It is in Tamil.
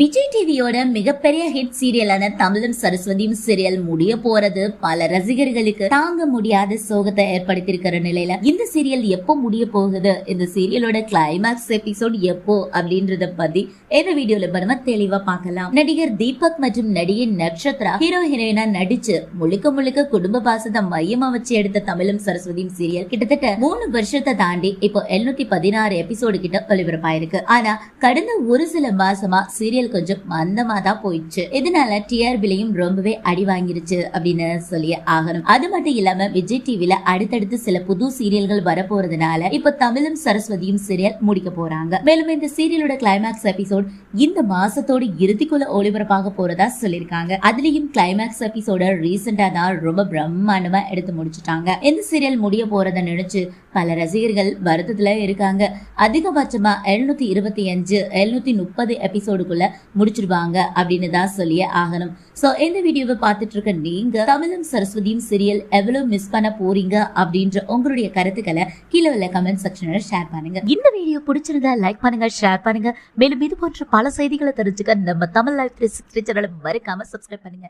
விஜய் டிவியோட மிகப்பெரிய ஹிட் சீரியலான தமிழும் சரஸ்வதியும் சீரியல் முடிய போறது பல ரசிகர்களுக்கு தாங்க முடியாத சோகத்தை ஏற்படுத்தியிருக்கிற நிலையில இந்த சீரியல் எப்போ முடிய போகுது? இந்த சீரியலோட கிளைமேக்ஸ் எபிசோட் எப்போ? அப்படின்றத பத்தி இந்த வீடியோல நம்ம தெளிவா பார்க்கலாம். நடிகர் தீபக் மற்றும் நடிகை நட்சத்திரா ஹீரோ ஹீரோயினா நடிச்சு முழுக்க முழுக்க குடும்ப பாசத்தை மையமா வச்சு எடுத்த தமிழும் சரஸ்வதியும் சீரியல் கிட்டத்தட்ட மூணு வருஷத்தை தாண்டி இப்போ எழுநூத்தி பதினாறு எபிசோடு கிட்ட ஒளிபரப்பாயிருக்கு. ஆனா கடந்த ஒரு சில மாசமா சீரியல் கொஞ்சம் மந்தமா தான் போயிடுச்சு. இதனால டிஆர்பிலையும் ரொம்பவே அடி வாங்கிருச்சு அப்படின்னு சொல்லி ஆகணும். அது மட்டும் இல்லாம விஜய் டிவில அடுத்தடுத்து சில புது சீரியல்கள் வரப்போறதுனால இப்ப தமிழும் சரஸ்வதியும் சீரியல் முடிக்க போறாங்க. மேலும் இந்த சீரியலோட கிளைமேக்ஸ் எபிசோட் இந்த மாசத்தோட இறுதிக்குள்ள ஒளிபரப்பாக போறதா சொல்லிருக்காங்க அதுலயும் கிளைமேக்ஸ் எபிசோட ரீசெண்டா தான் ரொம்ப பிரம்மாண்டமா எடுத்து முடிச்சுட்டாங்க. இந்த சீரியல் முடிய போறத நினைச்சு பல ரசிகர்கள் வருத்தத்துல இருக்காங்க. அதிகபட்சமா எழுநூத்தி இருபத்தி அஞ்சு எழுநூத்தி முப்பது எபிசோடுக்குள்ள முடிச்சிருவாங்க அப்படின்னு தான் சொல்லியே ஆகணும். சோ இந்த வீடியோவை பார்த்துட்டு இருக்க நீங்க தமிழும் சரஸ்வதியும் சீரியல் எவ்வளவு மிஸ் பண்ண போறீங்க அப்படின்ற உங்களுடைய கருத்துக்களை கீழே உள்ள கமெண்ட் செக்ஷன்ல ஷேர் பண்ணுங்க. இந்த வீடியோ பிடிச்சிருந்தா லைக் பண்ணுங்க ஷேர் பண்ணுங்க. மேலும் இது போன்ற பல செய்திகளை தெரிஞ்சுக்க நம்ம தமிழ் லைஃப் த்ரீ சிக்ஸ்டி சேனலை மறக்காம சப்ஸ்கிரைப் பண்ணுங்க.